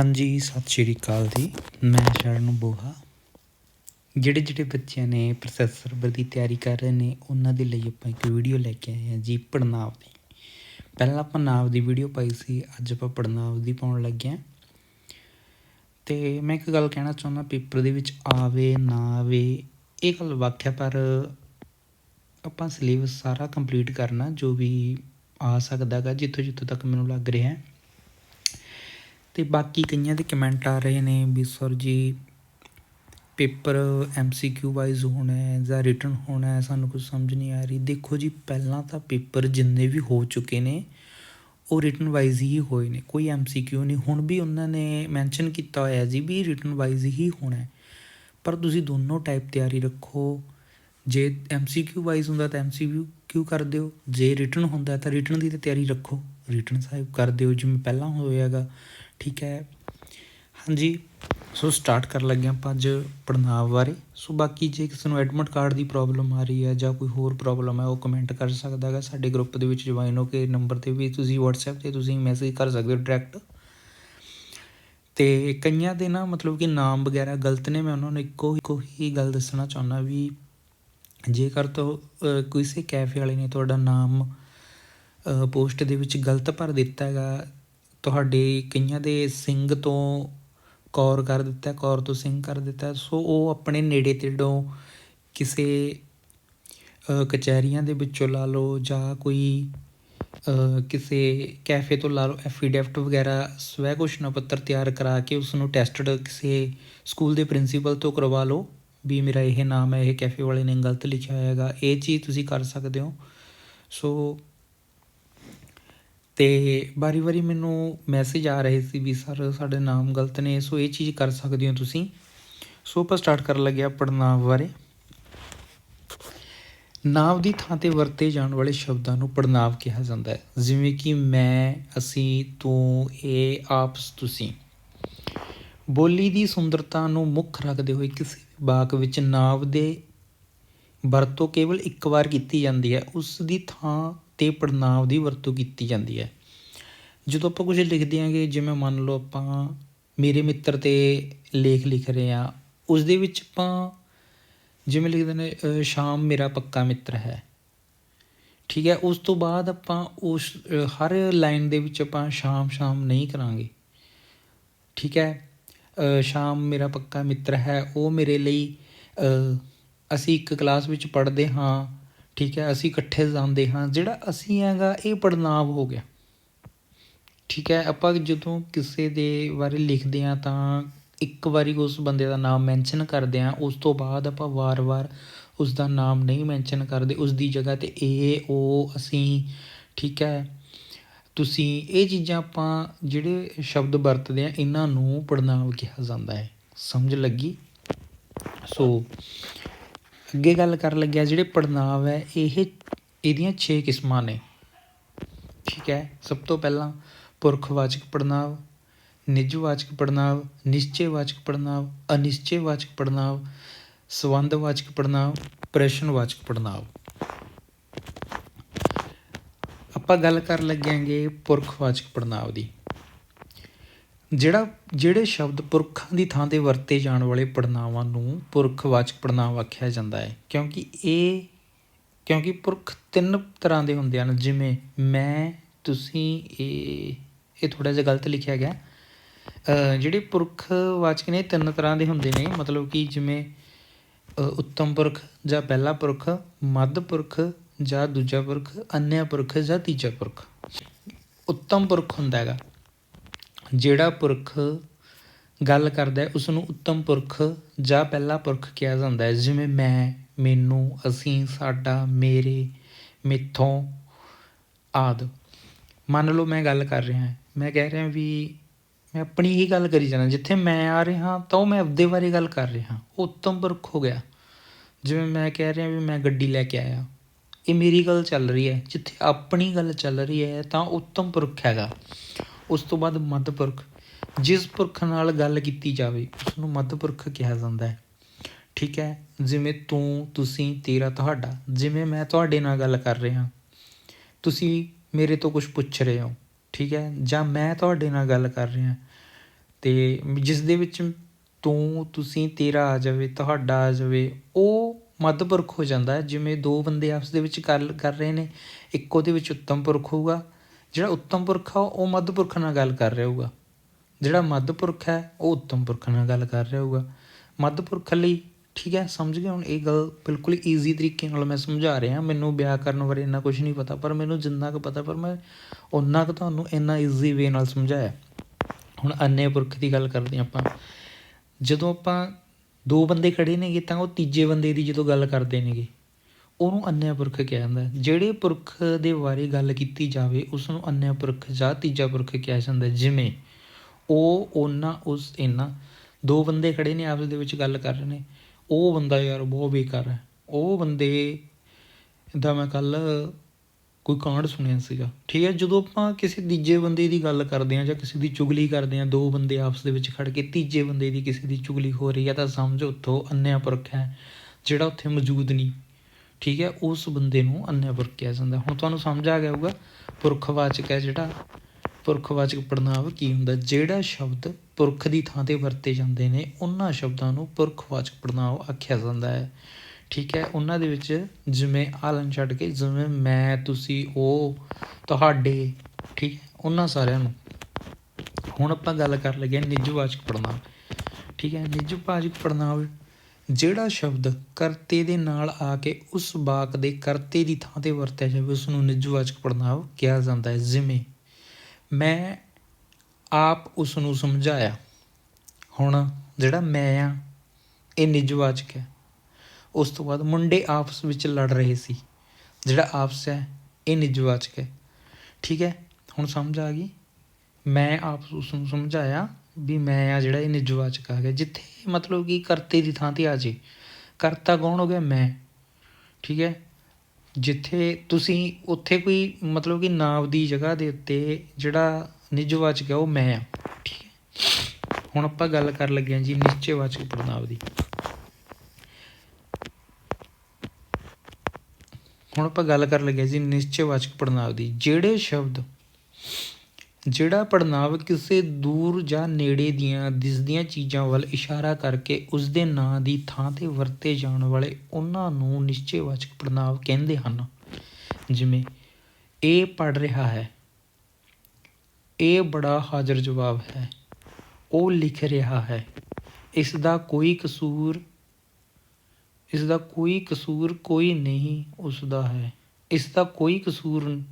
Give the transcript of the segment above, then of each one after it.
ਹਾਂਜੀ, ਸਤਿ ਸ਼੍ਰੀ ਅਕਾਲ ਜੀ। ਮੈਂ ਸ਼ਰਨ ਬੋਹਾ। ਜਿਹੜੇ ਜਿਹੜੇ ਬੱਚਿਆਂ ਨੇ ਪ੍ਰੋਸੈਸਰ ਸਰਵਰ ਦੀ ਤਿਆਰੀ ਕਰ ਰਹੇ ਨੇ, ਉਹਨਾਂ ਦੇ ਲਈ ਆਪਾਂ ਇੱਕ ਵੀਡੀਓ ਲੈ ਕੇ ਆਏ ਹਾਂ ਜੀ ਪੜਨਾਵ ਦੀ। ਪਹਿਲਾਂ ਆਪਾਂ ਨਾਵ ਦੀ ਵੀਡੀਓ ਪਾਈ ਸੀ, ਅੱਜ ਆਪਾਂ ਪੜਨਾਵ ਦੀ ਪਾਉਣ ਲੱਗੇ ਹਾਂ। ਤੇ ਮੈਂ ਇੱਕ ਗੱਲ ਕਹਿਣਾ ਚਾਹੁੰਦਾ, ਪੇਪਰ ਦੇ ਵਿੱਚ ਆਵੇ, ਨਾ ਆਵੇ, ਇਹ ਗੱਲ ਵਾਕਿਆ ਪਰ ਆਪਾਂ ਸਿਲੇਬਸ ਸਾਰਾ ਕੰਪਲੀਟ ਕਰਨਾ, ਜੋ ਵੀ ਆ ਸਕਦਾ ਹੈਗਾ ਜਿੱਥੋਂ ਜਿੱਥੋਂ ਤੱਕ ਮੈਨੂੰ ਲੱਗ ਰਿਹਾ ਹੈ। ਅਤੇ ਬਾਕੀ ਕਈਆਂ ਦੇ ਕਮੈਂਟ ਆ ਰਹੇ ਨੇ ਵੀ sir ji paper M C Q wise ਹੋਣਾ ਹੈ ਜਾਂ ਰਿਟਰਨ ਹੋਣਾ ਹੈ, ਸਾਨੂੰ ਕੁਝ ਸਮਝ ਨਹੀਂ ਆ ਰਹੀ। ਦੇਖੋ ਜੀ, ਪਹਿਲਾਂ ਤਾਂ ਪੇਪਰ ਜਿੰਨੇ ਵੀ ਹੋ ਚੁੱਕੇ ਨੇ, ਉਹ ਰਿਟਰਨ ਵਾਈਜ਼ ਹੀ ਹੋਏ ਨੇ। ਕੋਈ ਐੱਮ ਸੀ ਕਿਊ ਨਹੀਂ। ਹੁਣ ਵੀ ਉਹਨਾਂ ਨੇ ਮੈਂਸ਼ਨ ਕੀਤਾ ਹੋਇਆ ਜੀ ਵੀ ਰਿਟਰਨ ਵਾਈਜ਼ ਹੀ ਹੋਣਾ ਹੈ। ਪਰ ਤੁਸੀਂ ਦੋਨੋਂ ਟਾਈਪ ਤਿਆਰੀ ਰੱਖੋ। ਜੇ ਐੱਮ ਸੀ ਕਿਊ ਵਾਈਜ਼ ਹੁੰਦਾ ਤਾਂ ਐਮਸੀਕਿਊ ਕਿਊ ਕਰ ਦਿਓ। ਜੇ ਰਿਟਰਨ ਹੁੰਦਾ ਤਾਂ ਰਿਟਰਨ ਦੀ ਤਾਂ ਤਿਆਰੀ ਰੱਖੋ। ਰਿਟਰਨ ਸਾਹਿਬ ਕਰ ਦਿਓ। ਜਿਵੇਂ ਪਹਿਲਾਂ ਹੋਇਆਗਾ। ਠੀਕ ਹੈ। ਹਾਂਜੀ, ਸੋ ਸਟਾਰਟ ਕਰਨ ਲੱਗੇ ਆਪਾਂ ਅੱਜ ਪੜਨਾਵ ਬਾਰੇ। ਸੋ ਬਾਕੀ ਜੇ ਕਿਸੇ ਨੂੰ ਐਡਮਿਟ ਕਾਰਡ ਦੀ ਪ੍ਰੋਬਲਮ ਆ ਰਹੀ ਹੈ ਜਾਂ ਕੋਈ ਹੋਰ ਪ੍ਰੋਬਲਮ ਹੈ, ਉਹ ਕਮੈਂਟ ਕਰ ਸਕਦਾ ਹੈਗਾ ਸਾਡੇ ਗਰੁੱਪ ਦੇ ਵਿੱਚ ਜੁਆਇਨ ਹੋ ਕੇ। ਨੰਬਰ ਤੇ ਵੀ ਤੁਸੀਂ WhatsApp ਤੇ ਤੁਸੀਂ ਮੈਸੇਜ ਕਰ ਸਕਦੇ ਹੋ ਡਾਇਰੈਕਟ ਤੇ ਕਈਆਂ ਦੇ ਨਾ ਮਤਲਬ ਕਿ ਨਾਮ ਵਗੈਰਾ ਗਲਤ ਨੇ, ਮੈਂ ਉਹਨਾਂ ਨੂੰ ਇੱਕੋ ਇੱਕੋ ਹੀ ਗੱਲ ਦੱਸਣਾ ਚਾਹੁੰਦਾ ਵੀ ਜੇਕਰ ਤੋਂ ਕਿਸੇ ਕੈਫੇ ਵਾਲੇ ਨੇ ਤੁਹਾਡਾ ਨਾਮ ਪੋਸਟ ਦੇ ਵਿੱਚ ਗਲਤ ਭਰ ਦਿੱਤਾ ਹੈਗਾ ਤੁਹਾਡੇ ਕਈਆਂ ਦੇ ਸਿੰਘ ਤੋਂ ਕੌਰ ਕਰ ਦਿੱਤਾ, ਕੌਰ ਤੋਂ ਸਿੰਘ ਕਰ ਦਿੱਤਾ। ਸੋ ਉਹ ਆਪਣੇ ਨੇੜੇ ਤੇੜੋਂ ਕਿਸੇ ਕਚਹਿਰੀਆਂ ਦੇ ਵਿੱਚੋਂ ਲਾ ਲਓ ਜਾਂ ਕੋਈ ਕਿਸੇ ਕੈਫੇ ਤੋਂ ਲਾ ਲਓ, ਐਫੀਡੈਵਿਟ ਵਗੈਰਾ ਸਵੈ ਘੋਸ਼ਣਾ ਪੱਤਰ ਤਿਆਰ ਕਰਾ ਕੇ ਉਸ ਨੂੰ ਟੈਸਟਡ ਕਿਸੇ ਸਕੂਲ ਦੇ ਪ੍ਰਿੰਸੀਪਲ ਤੋਂ ਕਰਵਾ ਲਓ ਵੀ ਮੇਰਾ ਇਹ ਨਾਮ ਹੈ, ਇਹ ਕੈਫੇ ਵਾਲੇ ਨੇ ਗਲਤ ਲਿਖਿਆ ਹੋਇਆਗਾ ਇਹ ਚੀਜ਼ ਤੁਸੀਂ ਕਰ ਸਕਦੇ ਹੋ। ਸੋ ਅਤੇ ਵਾਰੀ ਵਾਰੀ ਮੈਨੂੰ ਮੈਸੇਜ ਆ ਰਹੇ ਸੀ ਵੀ ਸਰ ਸਾਡੇ ਨਾਮ ਗਲਤ ਨੇ ਸੋ ਇਹ ਚੀਜ਼ ਕਰ ਸਕਦੇ ਹੋ ਤੁਸੀਂ। ਸੋ ਆਪਾਂ ਸਟਾਰਟ ਕਰਨ ਲੱਗਿਆ ਪੜਨਾਵ ਬਾਰੇ। ਨਾਵ ਦੀ ਥਾਂ ਤੇ ਵਰਤੇ ਜਾਣ ਵਾਲੇ ਸ਼ਬਦਾਂ ਨੂੰ ਪੜਨਾਵ ਕਿਹਾ ਜਾਂਦਾ ਹੈ। ਜਿਵੇਂ ਕਿ ਮੈਂ, ਅਸੀਂ, ਤੂੰ, ਇਹ, ਆਪਸ, ਤੁਸੀਂ। ਬੋਲੀ ਦੀ ਸੁੰਦਰਤਾ ਨੂੰ ਮੁੱਖ ਰੱਖਦੇ ਹੋਏ ਕਿਸੇ ਵਾਕ ਵਿੱਚ ਨਾਵ ਦੇ ਵਰਤੋਂ ਕੇਵਲ ਇੱਕ ਵਾਰ ਕੀਤੀ ਜਾਂਦੀ ਹੈ। ਉਸ ਦੀ ਥਾਂ ਤੇ ਪੜਨਾਮ ਦੀ ਵਰਤੋਂ ਕੀਤੀ ਜਾਂਦੀ ਹੈ। ਜਦੋਂ ਆਪਾਂ ਕੁਝ ਲਿਖਦੇ ਆਂਗੇ ਜਿਵੇਂ ਮੰਨ ਲਓ ਆਪਾਂ ਮੇਰੇ ਮਿੱਤਰ ਤੇ ਲੇਖ ਲਿਖ ਰਹੇ ਆ ਉਸ ਦੇ ਵਿੱਚ ਆਪਾਂ ਜਿਵੇਂ ਲਿਖਦੇ ਨੇ ਸ਼ਾਮ ਮੇਰਾ ਪੱਕਾ ਮਿੱਤਰ ਹੈ। ਠੀਕ ਹੈ, ਉਸ ਤੋਂ ਬਾਅਦ ਆਪਾਂ ਉਸ ਹਰ ਲਾਈਨ ਦੇ ਵਿੱਚ ਆਪਾਂ ਸ਼ਾਮ ਸ਼ਾਮ ਨਹੀਂ ਕਰਾਂਗੇ। ਠੀਕ ਹੈ ਸ਼ਾਮ ਮੇਰਾ ਪੱਕਾ ਮਿੱਤਰ ਹੈ, ਉਹ ਮੇਰੇ ਲਈ ਅਸੀਂ ਇੱਕ ਕਲਾਸ ਵਿੱਚ ਪੜ੍ਹਦੇ ਹਾਂ ਠੀਕ ਹੈ, ਅਸੀਂ ਇਕੱਠੇ ਜਾਂਦੇ ਹਾਂ, ਜਿਹੜਾ ਅਸੀਂ ਹੈਗਾ, ਇਹ ਪੜਨਾਮ ਹੋ ਗਿਆ। ਠੀਕ ਹੈ, ਆਪਾਂ ਜਦੋਂ ਕਿਸੇ ਦੇ ਬਾਰੇ ਲਿਖਦੇ ਹਾਂ ਤਾਂ ਇੱਕ ਵਾਰੀ ਉਸ ਬੰਦੇ ਦਾ ਨਾਮ ਮੈਂਸ਼ਨ ਕਰਦੇ ਹਾਂ, ਉਸ ਤੋਂ ਬਾਅਦ ਆਪਾਂ ਵਾਰ-ਵਾਰ ਉਸ ਦਾ ਨਾਮ ਨਹੀਂ ਮੈਂਸ਼ਨ ਕਰਦੇ ਉਸ ਦੀ ਜਗ੍ਹਾ ਤੇ ਇਹ ਉਹ ਅਸੀਂ, ਠੀਕ ਹੈ। ਤੁਸੀਂ ਇਹ ਚੀਜ਼ਾਂ ਆਪਾਂ ਜਿਹੜੇ ਸ਼ਬਦ ਵਰਤਦੇ ਆ ਇਹਨਾਂ ਨੂੰ ਪੜਨਾਮ ਕਿਹਾ ਜਾਂਦਾ ਹੈ। ਸਮਝ ਲੱਗੀ? ਸੋ ਅੱਗੇ ਗੱਲ ਕਰਨ ਲੱਗਿਆ ਜਿਹੜੇ ਪੜਨਾਵ ਹੈ, ਇਹ ਇਹਦੀਆਂ ਛੇ ਕਿਸਮਾਂ ਨੇ। ਠੀਕ ਹੈ? ਸਭ ਤੋਂ ਪਹਿਲਾਂ ਪੁਰਖਵਾਚਕ ਪੜਨਾਮ ਨਿਜਵਾਚਕ ਪੜਨਾਵ ਨਿਸ਼ਚੈਵਾਚਕ ਪੜਨਾਮ ਅਨਿਸ਼ਚੈਵਾਚਕ ਪੜਨਾਮ ਸੰਬੰਧਵਾਚਕ ਪੜਨਾਵ ਪ੍ਰਸ਼ਨਵਾਚਕ ਪੜਨਾਵ ਆਪਾਂ ਗੱਲ ਕਰਨ ਲੱਗਿਆਂਗੇ ਪੁਰਖਵਾਚਕ ਪੜਨਾਵ ਦੀ। ਜਿਹੜਾ, ਜਿਹੜੇ ਸ਼ਬਦ ਪੁਰਖਾਂ ਦੀ ਥਾਂ ਤੇ ਵਰਤੇ ਜਾਣ ਵਾਲੇ ਪੜਨਾਵਾਂ ਨੂੰ ਪੁਰਖਵਾਚਕ ਪੜਨਾਮ ਆਖਿਆ ਜਾਂਦਾ ਹੈ। ਕਿਉਂਕਿ ਇਹ, ਕਿਉਂਕਿ ਪੁਰਖ ਤਿੰਨ ਤਰ੍ਹਾਂ ਦੇ ਹੁੰਦੇ ਹਨ, ਜਿਵੇਂ ਮੈਂ, ਤੁਸੀਂ, ਇਹ ਇਹ ਥੋੜਾ ਜਿਹਾ ਗਲਤ ਲਿਖਿਆ ਗਿਆ। ਜਿਹੜੇ ਪੁਰਖਵਾਚਕ ਨੇ, ਤਿੰਨ ਤਰ੍ਹਾਂ ਦੇ ਹੁੰਦੇ ਨੇ। ਮਤਲਬ ਕਿ ਜਿਵੇਂ ਉੱਤਮ ਪੁਰਖ, ਜਾਂ ਪਹਿਲਾ ਪੁਰਖ, ਮੱਧ ਪੁਰਖ, ਜਾਂ ਦੂਜਾ ਪੁਰਖ, ਅੰਨਿਆ ਪੁਰਖ, ਜਾਂ ਤੀਜਾ ਪੁਰਖ। ਉੱਤਮ ਪੁਰਖ ਹੁੰਦਾ ਹੈਗਾ। ਜਿਹੜਾ ਪੁਰਖ ਗੱਲ ਕਰਦਾ ਹੈ ਉਸ ਨੂੰ ਉੱਤਮ ਪੁਰਖ ਜਾਂ ਪਹਿਲਾ ਪੁਰਖ ਕਿਹਾ ਜਾਂਦਾ ਹੈ, ਜਿਵੇਂ ਮੈਂ, ਮੈਨੂੰ, ਅਸੀਂ, ਸਾਡਾ, ਮੇਰੇ, ਮਿੱਥੋਂ ਆਦ। ਮੰਨ ਲਓ ਮੈਂ ਗੱਲ ਕਰ ਰਿਹਾ ਮੈਂ ਕਹਿ ਰਿਹਾ ਵੀ ਮੈਂ ਆਪਣੀ ਹੀ ਗੱਲ ਕਰੀ ਜਾਣਾ, ਜਿੱਥੇ ਮੈਂ ਆ ਰਿਹਾ ਤਾਂ ਉਹ ਮੈਂ ਆਪਦੇ ਬਾਰੇ ਗੱਲ ਕਰ ਰਿਹਾ ਉਹ ਉੱਤਮ ਪੁਰਖ ਹੋ ਗਿਆ। ਜਿਵੇਂ ਮੈਂ ਕਹਿ ਰਿਹਾ ਵੀ ਮੈਂ ਗੱਡੀ ਲੈ ਕੇ ਆਇਆ, ਇਹ ਮੇਰੀ ਗੱਲ ਚੱਲ ਰਹੀ ਹੈ, ਜਿੱਥੇ ਆਪਣੀ ਗੱਲ ਚੱਲ ਰਹੀ ਹੈ, ਤਾਂ ਉੱਤਮ ਪੁਰਖ ਹੈਗਾ। ਉਸ ਤੋਂ ਬਾਅਦ ਮੱਧ ਪੁਰਖ। ਜਿਸ ਪੁਰਖ ਨਾਲ ਗੱਲ ਕੀਤੀ ਜਾਵੇ ਉਸ ਨੂੰ ਮੱਧ ਪੁਰਖ ਕਿਹਾ ਜਾਂਦਾ ਹੈ। ਠੀਕ ਹੈ? ਜਿਵੇਂ ਤੂੰ, ਤੁਸੀਂ, ਤੇਰਾ, ਤੁਹਾਡਾ। ਜਿਵੇਂ ਮੈਂ ਤੁਹਾਡੇ ਨਾਲ ਗੱਲ ਕਰ ਰਿਹਾ। ਤੁਸੀਂ ਮੇਰੇ ਤੋਂ ਕੁਝ ਪੁੱਛ ਰਹੇ ਹੋ। ਠੀਕ ਹੈ? ਜਾਂ ਮੈਂ ਤੁਹਾਡੇ ਨਾਲ ਗੱਲ ਕਰ ਰਿਹਾ। ਤੇ ਜਿਸ ਦੇ ਵਿੱਚ ਤੂੰ, ਤੁਸੀਂ, ਤੇਰਾ ਆ ਜਾਵੇ, ਤੁਹਾਡਾ ਆ ਜਾਵੇ, ਉਹ ਮੱਧਪੁਰਖ ਹੋ ਜਾਂਦਾ ਹੈ। ਜਿਵੇਂ ਦੋ ਬੰਦੇ ਆਪਸ ਦੇ ਵਿੱਚ ਗੱਲ ਕਰ ਰਹੇ ਨੇ, ਇੱਕ ਉਹਦੇ ਵਿੱਚ ਉੱਤਮ ਪੁਰਖ ਹੋਊਗਾ ਜਿਹੜਾ ਉੱਤਮ ਪੁਰਖ ਆ, ਉਹ ਮੱਧ ਪੁਰਖ ਨਾਲ ਗੱਲ ਕਰ ਰਿਹਾ ਹੋਊਗਾ। ਜਿਹੜਾ ਮੱਧ ਪੁਰਖ ਹੈ, ਉਹ ਉੱਤਮ ਪੁਰਖ ਨਾਲ ਗੱਲ ਕਰ ਰਿਹਾ ਹੋਊਗਾ। ਮੱਧ ਪੁਰਖ ਲਈ, ਠੀਕ ਹੈ, ਸਮਝ ਗਏ ਹੁਣ, ਇਹ ਗੱਲ ਬਿਲਕੁਲ ਈਜ਼ੀ ਤਰੀਕੇ ਨਾਲ ਮੈਂ ਸਮਝਾ ਰਿਹਾ। ਮੈਨੂੰ ਵਿਆਹ ਕਰਨ ਬਾਰੇ ਇੰਨਾ ਕੁਝ ਨਹੀਂ ਪਤਾ, ਪਰ ਮੈਨੂੰ ਜਿੰਨਾ ਕੁ ਪਤਾ, ਪਰ ਮੈਂ ਉਨਾ ਕੁ ਤੁਹਾਨੂੰ ਇੰਨਾ ਈਜ਼ੀ ਵੇ ਨਾਲ ਸਮਝਾਇਆ। ਹੁਣ ਅੰਨੇ ਪੁਰਖ ਦੀ ਗੱਲ ਕਰਦੇ ਹਾਂ ਆਪਾਂ। ਜਦੋਂ ਆਪਾਂ ਦੋ ਬੰਦੇ ਖੜੇ ਨੇਗੇ, ਤਾਂ ਉਹ ਤੀਜੇ ਬੰਦੇ ਦੀ ਜਦੋਂ ਗੱਲ ਕਰਦੇ ਨੇਗੇ। ਉਹਨੂੰ ਅੰਨਿਆ ਪੁਰਖ ਕਿਹਾ ਜਾਂਦਾ ਜਿਹੜੇ ਪੁਰਖ ਦੇ ਬਾਰੇ ਗੱਲ ਕੀਤੀ ਜਾਵੇ ਉਸ ਨੂੰ ਅੰਨਿਆ ਪੁਰਖ ਜਾਂ ਤੀਜਾ ਪੁਰਖ ਕਿਹਾ ਜਾਂਦਾ ਜਿਵੇਂ ਉਹ, ਉਹਨਾਂ, ਉਸ, ਇਹਨਾਂ। ਦੋ ਬੰਦੇ ਖੜੇ ਨੇ, ਆਪਸ ਦੇ ਵਿੱਚ ਗੱਲ ਕਰ ਰਹੇ ਨੇ। ਉਹ ਬੰਦਾ ਯਾਰ ਬਹੁਤ ਬੇਕਾਰ ਹੈ। ਉਹ ਬੰਦੇ ਦਾ ਮੈਂ ਕੱਲ ਕੋਈ ਕਾਂਡ ਸੁਣਿਆ ਸੀਗਾ। ਠੀਕ ਹੈ, ਜਦੋਂ ਆਪਾਂ ਕਿਸੇ ਤੀਜੇ ਬੰਦੇ ਦੀ ਗੱਲ ਕਰਦੇ ਹਾਂ ਜਾਂ ਕਿਸੇ ਦੀ ਚੁਗਲੀ ਕਰਦੇ ਹਾਂ, ਦੋ ਬੰਦੇ ਆਪਸ ਦੇ ਵਿੱਚ ਖੜ ਕੇ ਤੀਜੇ ਬੰਦੇ ਦੀ ਕਿਸੇ ਦੀ ਚੁਗਲੀ ਹੋ ਰਹੀ ਹੈ, ਤਾਂ ਸਮਝੋ ਉੱਥੋਂ ਅੰਨਿਆ ਪੁਰਖ ਹੈ, ਜਿਹੜਾ ਉੱਥੇ ਮੌਜੂਦ ਨਹੀਂ। ਠੀਕ ਹੈ, ਉਸ ਬੰਦੇ ਨੂੰ ਅੰਨਿਆ ਪੁਰਖ ਕਿਹਾ ਜਾਂਦਾ। ਹੁਣ ਤੁਹਾਨੂੰ ਸਮਝ ਆ ਗਿਆ ਹੋਊਗਾ, ਪੁਰਖਵਾਚਕ ਹੈ ਜਿਹੜਾ, ਪੁਰਖਵਾਚਕ ਪੜਨਾਵ ਕੀ ਹੁੰਦਾ? ਜਿਹੜਾ ਸ਼ਬਦ ਪੁਰਖ ਦੀ ਥਾਂ ਤੇ ਵਰਤੇ ਜਾਂਦੇ ਨੇ, ਉਹਨਾਂ ਸ਼ਬਦਾਂ ਨੂੰ ਪੁਰਖਵਾਚਕ ਪੜਨਾਵ ਆਖਿਆ ਜਾਂਦਾ ਹੈ। ਠੀਕ ਹੈ, ਉਹਨਾਂ ਦੇ ਵਿੱਚ ਜਿਵੇਂ ਆਲਨ ਛੱਡ ਕੇ, ਜਿਵੇਂ ਮੈਂ, ਤੁਸੀਂ, ਉਹ, ਤੁਹਾਡੇ, ਠੀਕ ਹੈ, ਉਹਨਾਂ ਸਾਰਿਆਂ ਨੂੰ। ਹੁਣ ਆਪਾਂ ਗੱਲ ਕਰ ਲੱਗੇ ਹਾਂ ਨਿੱਜਵਾਚਕ ਪੜਨਾਂਵ ਠੀਕ ਹੈ, ਨਿੱਜਵਾਚਕ ਪੜਨਾਵ ਜਿਹੜਾ ਸ਼ਬਦ ਕਰਤੇ ਦੇ ਨਾਲ ਆ ਕੇ ਉਸ ਵਾਕ ਦੇ ਕਰਤੇ ਦੀ ਥਾਂ ਤੇ ਵਰਤਿਆ ਜਾਵੇ ਉਸ ਨੂੰ ਨਿੱਜਵਾਚਕ ਪੜਨਾਂਵ ਕਿਹਾ ਜਾਂਦਾ ਹੈ। ਜਿਵੇਂ, ਮੈਂ ਆਪ ਉਸ ਨੂੰ ਸਮਝਾਇਆ। ਹੁਣ ਜਿਹੜਾ ਮੈਂ ਆ, ਇਹ ਨਿੱਜਵਾਚਕ ਹੈ। ਉਸ ਤੋਂ ਬਾਅਦ ਮੁੰਡੇ ਆਪਸ ਵਿੱਚ ਲੜ ਰਹੇ ਸੀ। ਜਿਹੜਾ ਆਪਸ ਹੈ, ਇਹ ਨਿੱਜਵਾਚਕ ਹੈ। ਠੀਕ ਹੈ, ਹੁਣ ਸਮਝ ਆ ਗਈ? ਮੈਂ ਆਪ ਉਸ ਨੂੰ ਸਮਝਾਇਆ ਵੀ ਮੈਂ ਆ ਜਿਹੜਾ ਇਹ ਨਿੱਜਵਾਚਕ ਆ ਗਿਆ। ਜਿੱਥੇ ਮਤਲਬ ਕਿ ਕਰਤੇ ਦੀ ਥਾਂ ਤੇ ਆ ਜੇ। ਕਰਤਾ ਕੌਣ ਹੋ ਗਿਆ? ਮੈਂ। ਠੀਕ ਹੈ? ਜਿੱਥੇ ਤੁਸੀਂ ਉੱਥੇ ਕੋਈ ਮਤਲਬ ਕਿ ਨਾਵ ਦੀ ਜਗ੍ਹਾ ਦੇ ਉੱਤੇ ਜਿਹੜਾ ਨਿੱਜਵਾਚਕ ਹੈ ਉਹ ਮੈਂ ਆ। ਠੀਕ ਹੈ? ਹੁਣ ਆਪਾਂ ਗੱਲ ਕਰ ਲੱਗੇ ਹਾਂ ਜੀ ਨਿਸ਼ਚੈਵਾਚਕ ਪੜਨਾਵ ਦੀ। ਹੁਣ ਆਪਾਂ ਗੱਲ ਕਰਨ ਲੱਗੇ ਜੀ ਨਿਸ਼ਚੈਵਾਚਕ ਪੜਨਾਵ ਦੀ। ਜਿਹੜੇ ਸ਼ਬਦ ਜਿਹੜਾ ਪੜਨਾਵ ਕਿਸੇ ਦੂਰ ਜਾਂ ਨੇੜੇ ਦੀਆਂ ਦਿਸਦੀਆਂ ਚੀਜ਼ਾਂ ਵੱਲ ਇਸ਼ਾਰਾ ਕਰਕੇ ਉਸ ਦੇ ਨਾਂ ਦੀ ਥਾਂ ਤੇ ਵਰਤੇ ਜਾਣ ਵਾਲੇ ਉਹਨਾਂ ਨੂੰ ਨਿਸ਼ਚੈਵਾਚਕ ਪੜਨਾਂਵ ਕਹਿੰਦੇ ਹਨ। ਜਿਵੇਂ, ਇਹ ਪੜ੍ਹ ਰਿਹਾ ਹੈ। ਇਹ ਬੜਾ ਹਾਜ਼ਰ ਜਵਾਬ ਹੈ। ਉਹ ਲਿਖ ਰਿਹਾ ਹੈ। ਇਸ ਦਾ ਕੋਈ ਕਸੂਰ ਇਸ ਦਾ ਕੋਈ ਕਸੂਰ ਕੋਈ ਨਹੀਂ ਉਸ ਦਾ ਹੈ। ਇਸ ਦਾ ਕੋਈ ਕਸੂਰ,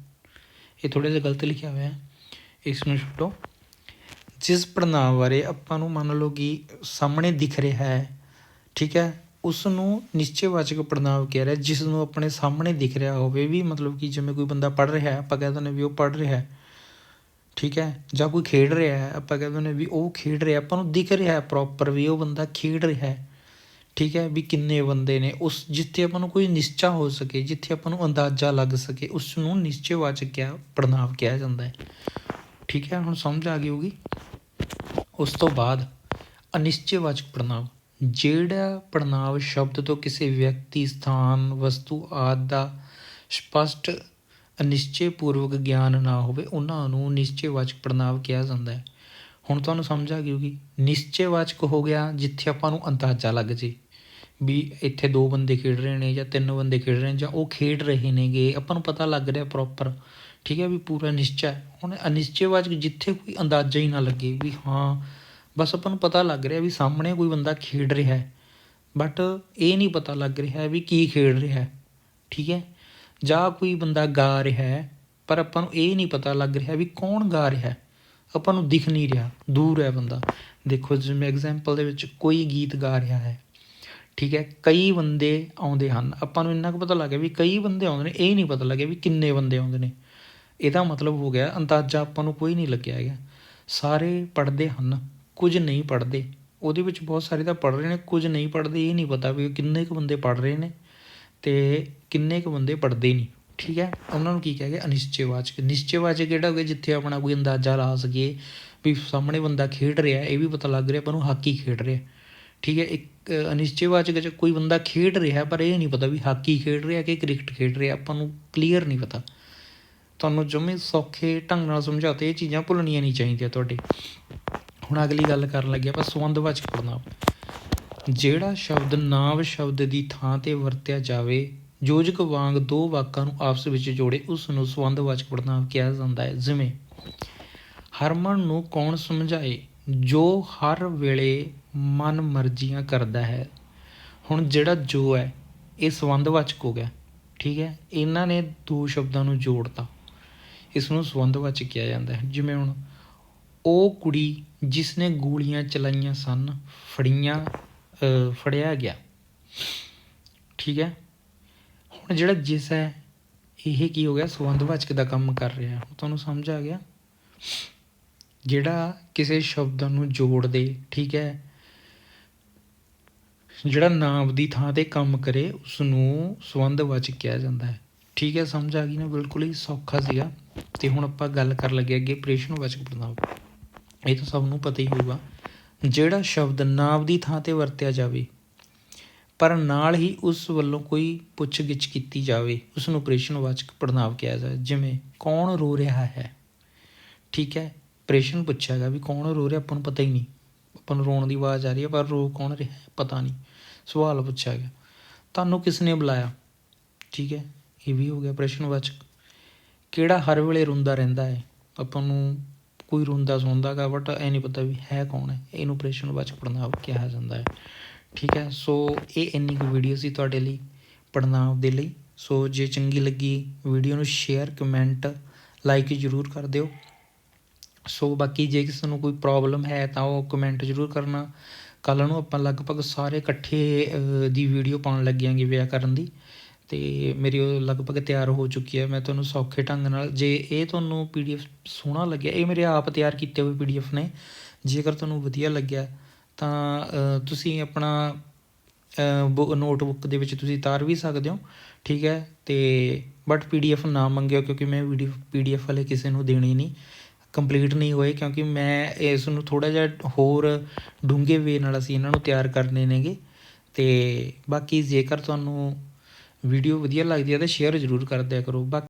ਇਹ ਥੋੜਾ ਜਿਹਾ ਗਲਤ ਲਿਖਿਆ ਹੋਇਆ ਹੈ। ਇਸ ਨੂੰ ਛੱਡੋ। ਜਿਸ ਪੜਨਾਵ ਬਾਰੇ ਆਪਾਂ ਨੂੰ ਮੰਨ ਲਓ ਕਿ ਸਾਹਮਣੇ ਦਿਖ ਰਿਹਾ ਹੈ, ਠੀਕ ਹੈ ਉਸ ਨੂੰ ਨਿਸ਼ਚੈਵਾਚਕ ਪੜਨਾਂਵ ਕਹਿ ਰਿਹਾ ਜਿਸ ਨੂੰ ਆਪਣੇ ਸਾਹਮਣੇ ਦਿਖ ਰਿਹਾ ਹੋਵੇ ਵੀ ਮਤਲਬ ਕਿ ਜਿਵੇਂ ਕੋਈ ਬੰਦਾ ਪੜ ਰਿਹਾ ਹੈ, ਆਪਾਂ ਕਹਿ ਦਿੰਦੇ ਵੀ ਉਹ ਪੜ ਰਿਹਾ ਹੈ, ਠੀਕ ਹੈ, ਜਾਂ ਕੋਈ ਖੇਡ ਰਿਹਾ ਹੈ, ਆਪਾਂ ਕਹਿੰਦੇ ਨੇ ਵੀ ਉਹ ਖੇਡ ਰਿਹਾ, ਆਪਾਂ ਨੂੰ ਦਿਖ ਰਿਹਾ ਹੈ ਪ੍ਰੋਪਰ ਵੀ ਉਹ ਬੰਦਾ ਖੇਡ ਰਿਹਾ ਹੈ, ਠੀਕ ਹੈ, ਵੀ ਕਿੰਨੇ ਬੰਦੇ ਨੇ, ਉਸ ਜਿੱਥੇ ਆਪਾਂ ਨੂੰ ਕੋਈ ਨਿਸ਼ਚਾ ਹੋ ਸਕੇ, ਜਿੱਥੇ ਆਪਾਂ ਨੂੰ ਅੰਦਾਜ਼ਾ ਲੱਗ ਸਕੇ ਉਸ ਨੂੰ ਨਿਸ਼ਚੈਵਾਚਕ ਕਿਹਾ ਪੜਨਾਂਵ ਕਿਹਾ ਜਾਂਦਾ ਹੈ। ਠੀਕ ਹੈ, ਹੁਣ ਸਮਝ ਆ ਗਈ ਹੋਗੀ ਉਸ ਤੋਂ ਬਾਅਦ ਅਨਿਸ਼ਚੈਵਾਚਕ ਪੜਨਾਵ ਜਿਹੜਾ ਪੜਨਾਵ ਸ਼ਬਦ ਤੋਂ ਕਿਸੇ ਵਿਅਕਤੀ, ਸਥਾਨ, ਵਸਤੂ ਆਦਿ ਦਾ ਸਪਸ਼ਟ ਅਨਿਸ਼ਚੈ ਪੂਰਵਕ ਗਿਆਨ ਨਾ ਹੋਵੇ, ਉਹਨਾਂ ਨੂੰ ਨਿਸ਼ਚੈਵਾਚਕ ਪੜਨਾਂਵ ਕਿਹਾ ਜਾਂਦਾ ਹੈ। ਹੁਣ ਤੁਹਾਨੂੰ ਸਮਝ ਆ ਗਈ ਹੋਗੀ ਨਿਸ਼ਚੈਵਾਚਕ ਹੋ ਗਿਆ, ਜਿੱਥੇ ਆਪਾਂ ਨੂੰ ਅੰਦਾਜ਼ਾ ਲੱਗ ਜੇ ਵੀ ਇੱਥੇ ਦੋ ਬੰਦੇ ਖੇਡ ਰਹੇ ਨੇ ਜਾਂ ਤਿੰਨ ਬੰਦੇ ਖੇਡ ਰਹੇ ਨੇ ਜਾਂ ਉਹ ਖੇਡ ਰਹੇ ਨੇਗੇ, ਆਪਾਂ ਨੂੰ ਪਤਾ ਲੱਗ ਰਿਹਾ ਪ੍ਰੋਪਰ ਠੀਕ ਹੈ ਵੀ ਪੂਰਾ ਨਿਸ਼ਚੈ ਹੁਣ ਅਨਿਸ਼ਚੈਵਾਚਕ ਜਿੱਥੇ ਕੋਈ ਅੰਦਾਜ਼ਾ ਹੀ ਨਾ ਲੱਗੇ ਵੀ ਹਾਂ, ਬਸ ਆਪਾਂ ਨੂੰ ਪਤਾ ਲੱਗ ਰਿਹਾ ਵੀ ਸਾਹਮਣੇ ਕੋਈ ਬੰਦਾ ਖੇਡ ਰਿਹਾ ਹੈ। ਬਟ ਇਹ ਨਹੀਂ ਪਤਾ ਲੱਗ ਰਿਹਾ ਵੀ ਕੀ ਖੇਡ ਰਿਹਾ ਹੈ। ਠੀਕ ਹੈ? ਜਾਂ ਕੋਈ ਬੰਦਾ ਗਾ ਰਿਹਾ ਹੈ, ਪਰ ਆਪਾਂ ਨੂੰ ਇਹ ਨਹੀਂ ਪਤਾ ਲੱਗ ਰਿਹਾ ਵੀ ਕੌਣ ਗਾ ਰਿਹਾ ਹੈ। ਆਪਾਂ ਨੂੰ ਦਿਖ ਨਹੀਂ ਰਿਹਾ, ਦੂਰ ਹੈ ਬੰਦਾ। ਦੇਖੋ ਜਿਵੇਂ ਐਗਜ਼ਾਮਪਲ ਦੇ ਵਿੱਚ ਕੋਈ ਗੀਤ ਗਾ ਰਿਹਾ ਹੈ। ਠੀਕ ਹੈ? ਕਈ ਬੰਦੇ ਆਉਂਦੇ ਹਨ। ਆਪਾਂ ਨੂੰ ਇੰਨਾ ਕੁ ਪਤਾ ਲੱਗ ਗਿਆ ਵੀ ਕਈ ਬੰਦੇ ਆਉਂਦੇ ਨੇ, ਇਹ ਨਹੀਂ ਪਤਾ ਲੱਗਿਆ ਵੀ ਕਿੰਨੇ ਬੰਦੇ ਆਉਂਦੇ ਨੇ। ਇਹਦਾ ਮਤਲਬ ਹੋ ਗਿਆ ਅੰਦਾਜ਼ਾ ਆਪਾਂ ਨੂੰ ਕੋਈ ਨਹੀਂ ਲੱਗਿਆ ਹੈਗਾ। ਸਾਰੇ ਪੜ੍ਹਦੇ ਹਨ ਕੁਝ ਨਹੀਂ ਪੜ੍ਹਦੇ। ਉਹਦੇ ਵਿੱਚ ਬਹੁਤ ਸਾਰੇ ਤਾਂ ਪੜ੍ਹ ਰਹੇ ਨੇ ਕੁਝ ਨਹੀਂ ਪੜ੍ਹਦੇ ਇਹ ਨਹੀਂ ਪਤਾ ਵੀ ਕਿੰਨੇ ਕੁ ਬੰਦੇ ਪੜ੍ਹ ਰਹੇ ਨੇ ਤੇ ਕਿੰਨੇ ਕੁ ਬੰਦੇ ਪੜ੍ਹਦੇ ਨਹੀਂ। ਠੀਕ ਹੈ? ਉਹਨਾਂ ਨੂੰ ਕੀ ਕਹਿ ਗਿਆ? ਅਨਿਸ਼ਚੈਵਾਚਕ। ਨਿਸ਼ਚੈਵਾਚਕ ਕਿਹੜਾ ਹੋ ਗਿਆ? ਜਿੱਥੇ ਆਪਣਾ ਕੋਈ ਅੰਦਾਜ਼ਾ ਲਾ ਸਕੀਏ ਵੀ ਸਾਹਮਣੇ ਬੰਦਾ ਖੇਡ ਰਿਹਾ ਇਹ ਵੀ ਪਤਾ ਲੱਗ ਰਿਹਾ ਪਰ ਉਹ ਹਾਕੀ ਖੇਡ ਰਿਹਾ। ਠੀਕ ਹੈ? ਇੱਕ ਅ, ਅਨਿਸ਼ਚੈਵਾਚਕ ਚ ਕੋਈ ਬੰਦਾ ਖੇਡ ਰਿਹਾ ਪਰ ਇਹ ਨਹੀਂ ਪਤਾ ਵੀ ਹਾਕੀ ਖੇਡ ਰਿਹਾ ਕਿ ਕ੍ਰਿਕਟ ਖੇਡ ਰਿਹਾ ਆਪਾਂ ਨੂੰ ਕਲੀਅਰ ਨਹੀਂ ਪਤਾ। ਤੁਹਾਨੂੰ ਜਮੇ ਸੌਖੇ ਢੰਗ ਨਾਲ ਸਮਝਾਤੇ, ਇਹ ਚੀਜ਼ਾਂ ਭੁੱਲਣੀਆਂ ਨਹੀਂ ਚਾਹੀਦੀਆਂ ਤੁਹਾਡੇ। ਹੁਣ ਅਗਲੀ ਗੱਲ ਕਰਨ ਲੱਗਿਆ ਆਪਾਂ ਸੰਬੰਧਵਾਚਕ ਪੜ੍ਹਨਾਂਵ ਜਿਹੜਾ ਸ਼ਬਦ ਨਾਂਵ ਸ਼ਬਦ ਦੀ ਥਾਂ ਤੇ ਵਰਤਿਆ ਜਾਵੇ, ਯੋਜਕ ਵਾਂਗ ਦੋ ਵਾਕਾਂ ਨੂੰ ਆਪਸ ਵਿੱਚ ਜੋੜੇ, ਉਸ ਨੂੰ ਸੰਬੰਧਵਾਚਕ ਪੜ੍ਹਨਾਂਵ ਕਿਹਾ ਜਾਂਦਾ ਹੈ। ਜਿਵੇਂ, ਹਰਮਨ ਨੂੰ ਕੌਣ ਸਮਝਾਏ? ਜੋ ਹਰ ਵੇਲੇ ਮਨ ਮਰਜ਼ੀਆਂ ਕਰਦਾ ਹੈ। ਹੁਣ ਜਿਹੜਾ ਜੋ ਹੈ, ਇਹ ਸੰਬੰਧਵਾਚਕ ਹੋ ਗਿਆ। ਠੀਕ ਹੈ? ਇਹਨਾਂ ਨੇ ਦੋ ਸ਼ਬਦਾਂ ਨੂੰ ਜੋੜਤਾ। ਇਸ ਨੂੰ ਸੰਬੰਧਵਾਚਕ ਕਿਹਾ ਜਾਂਦਾ ਹੈ। ਜਿਵੇਂ ਹੁਣ ਉਹ ਕੁੜੀ ਜਿਸ ਨੇ ਗੋਲੀਆਂ ਚਲਾਈਆਂ ਸਨ, ਫੜੀਆਂ ਫੜਿਆ ਗਿਆ। ਠੀਕ ਹੈ? ਹੁਣ ਜਿਹੜਾ ਜਿਸ ਹੈ, ਇਹ ਕੀ ਹੋ ਗਿਆ? ਸੰਬੰਧਵਾਚਕ ਦਾ ਕੰਮ ਕਰ ਰਿਹਾ ਤੁਹਾਨੂੰ ਸਮਝ ਆ ਗਿਆ? ਜਿਹੜਾ ਕਿਸੇ ਸ਼ਬਦ ਨੂੰ ਜੋੜ ਦੇ ਠੀਕ ਹੈ? ਜਿਹੜਾ ਨਾਮ ਦੀ ਥਾਂ ਤੇ ਕੰਮ ਕਰੇ ਉਸ ਨੂੰ ਸੰਬੰਧਵਾਚਕ ਕਿਹਾ ਜਾਂਦਾ ਹੈ। ਠੀਕ ਹੈ? ਸਮਝ ਆ ਗਈ ਨਾ? ਬਿਲਕੁਲ ਹੀ ਸੌਖਾ ਸੀਗਾ। ਤੇ ਹੁਣ ਆਪਾਂ ਗੱਲ ਕਰਨ ਲੱਗੇ ਅੱਗੇ ਪ੍ਰੇਸ਼ਨਵਾਚਕ ਪੜ੍ਹਨਾਂਵ ਇਹ ਤਾਂ ਸਭ ਨੂੰ ਪਤਾ ਹੀ ਹੋਊਗਾ। ਜਿਹੜਾ ਸ਼ਬਦ ਨਾਮ ਦੀ ਥਾਂ ਤੇ ਵਰਤਿਆ ਜਾਵੇ, ਪਰ ਨਾਲ ਹੀ ਉਸ ਵੱਲੋਂ ਕੋਈ ਪੁੱਛਗਿੱਛ ਕੀਤੀ ਜਾਵੇ ਉਸ ਨੂੰ ਪ੍ਰੇਸ਼ਨਵਾਚਕ ਪੜ੍ਹਨਾਂਵ ਕਿਹਾ ਜਾਂਦਾ ਜਿਵੇਂ, ਕੌਣ ਰੋ ਰਿਹਾ ਹੈ? ਠੀਕ ਹੈ ਪ੍ਰੇਸ਼ਨ ਪੁੱਛਿਆਗਾ ਵੀ ਕੌਣ ਰੋ ਰਿਹਾ, ਆਪਾਂ ਨੂੰ ਪਤਾ ਹੀ ਨਹੀਂ। ਆਪਾਂ ਨੂੰ ਰੋਣ ਦੀ ਆਵਾਜ਼ ਆ ਰਹੀ ਹੈ, ਪਰ ਰੋ ਕੌਣ ਰਿਹਾ ਪਤਾ ਨਹੀਂ। ਸਵਾਲ ਪੁੱਛਿਆ ਗਿਆ। ਤੁਹਾਨੂੰ ਕਿਸ ਨੇ ਬੁਲਾਇਆ? ਠੀਕ ਹੈ, ਇਹ ਵੀ ਹੋ ਗਿਆ ਪ੍ਰਸ਼ਨਵਾਚਕ ਕਿਹੜਾ ਹਰ ਵੇਲੇ ਰੋਂਦਾ ਰਹਿੰਦਾ ਹੈ? ਆਪਾਂ ਨੂੰ ਕੋਈ ਰੋਂਦਾ ਸੌਂਦਾਗਾ ਬਟ ਇਹ ਨਹੀਂ ਪਤਾ ਵੀ ਹੈ ਕੌਣ ਹੈ। ਇਹਨੂੰ ਪ੍ਰਸ਼ਨਵਾਚਕ ਪੜਨਾਵ ਕਿਹਾ ਜਾਂਦਾ ਹੈ। ਠੀਕ ਹੈ ਸੋ ਇਹ ਇੰਨੀ ਕੁ ਵੀਡੀਓ ਸੀ ਤੁਹਾਡੇ ਲਈ ਪੜਨਾਵ ਦੇ ਲਈ। ਸੋ ਜੇ ਚੰਗੀ ਲੱਗੀ ਵੀਡੀਓ ਨੂੰ ਸ਼ੇਅਰ ਕਮੈਂਟ ਲਾਈਕ ਜ਼ਰੂਰ ਕਰ ਦਿਓ। ਸੋ ਬਾਕੀ ਜੇ ਕਿਸੇ ਨੂੰ ਕੋਈ ਪ੍ਰੋਬਲਮ ਹੈ ਤਾਂ ਉਹ ਕਮੈਂਟ ਜ਼ਰੂਰ ਕਰਨਾ। ਕੱਲ ਨੂੰ ਆਪਾਂ ਲਗਭਗ ਸਾਰੇ ਇਕੱਠੇ ਦੀ ਵੀਡੀਓ ਪਾਉਣ ਲੱਗਿਆਂਗੇ ਵਿਆਕਰਨ ਦੀ। ਅਤੇ ਮੇਰੀ ਉਹ ਲਗਭਗ ਤਿਆਰ ਹੋ ਚੁੱਕੀ ਹੈ। ਮੈਂ ਤੁਹਾਨੂੰ ਸੌਖੇ ਢੰਗ ਨਾਲ ਜੇ ਇਹ ਤੁਹਾਨੂੰ ਪੀ ਡੀ ਪੀਡੀਐਫ ਸੋਹਣਾ ਲੱਗਿਆ, ਇਹ ਮੇਰੇ ਆਪ ਤਿਆਰ ਕੀਤੇ ਹੋਏ ਪੀ ਡੀ ਪੀਡੀਐਫ ਨੇ ਜੇਕਰ ਤੁਹਾਨੂੰ ਵਧੀਆ ਲੱਗਿਆ, ਤਾਂ ਤੁਸੀਂ ਆਪਣਾ ਨੋਟਬੁੱਕ ਦੇ ਵਿੱਚ ਤੁਸੀਂ ਤਾਰ ਵੀ ਸਕਦੇ ਹੋ, ਠੀਕ ਹੈ? ਤੇ ਬਟ ਪੀ ਡੀ ਪੀਡੀਐਫ ਨਾ ਮੰਗਿਓ ਕਿਉਂਕਿ ਮੈਂ ਪੀ ਡੀ ਪੀਡੀਐਫ ਵਾਲੇ ਕਿਸੇ ਨੂੰ ਦੇਣੀ ਨਹੀਂ ਕੰਪਲੀਟ ਨਹੀਂ ਹੋਏ ਕਿਉਂਕਿ ਮੈਂ ਇਸ ਨੂੰ ਥੋੜਾ ਜਿਹਾ ਹੋਰ ਡੂੰਘੇ ਵੇ ਨਾਲ ਅਸੀਂ ਇਹਨਾਂ ਨੂੰ ਤਿਆਰ ਕਰਨੇ ਨੇਗੇ। ਤੇ ਬਾਕੀ ਜੇਕਰ ਤੁਹਾਨੂੰ ਵੀਡੀਓ ਵਧੀਆ ਲੱਗਦੀ ਹੈ ਤਾਂ ਸ਼ੇਅਰ ਜ਼ਰੂਰ ਕਰ ਦਿਆ ਕਰੋ। ਬਾਕੀ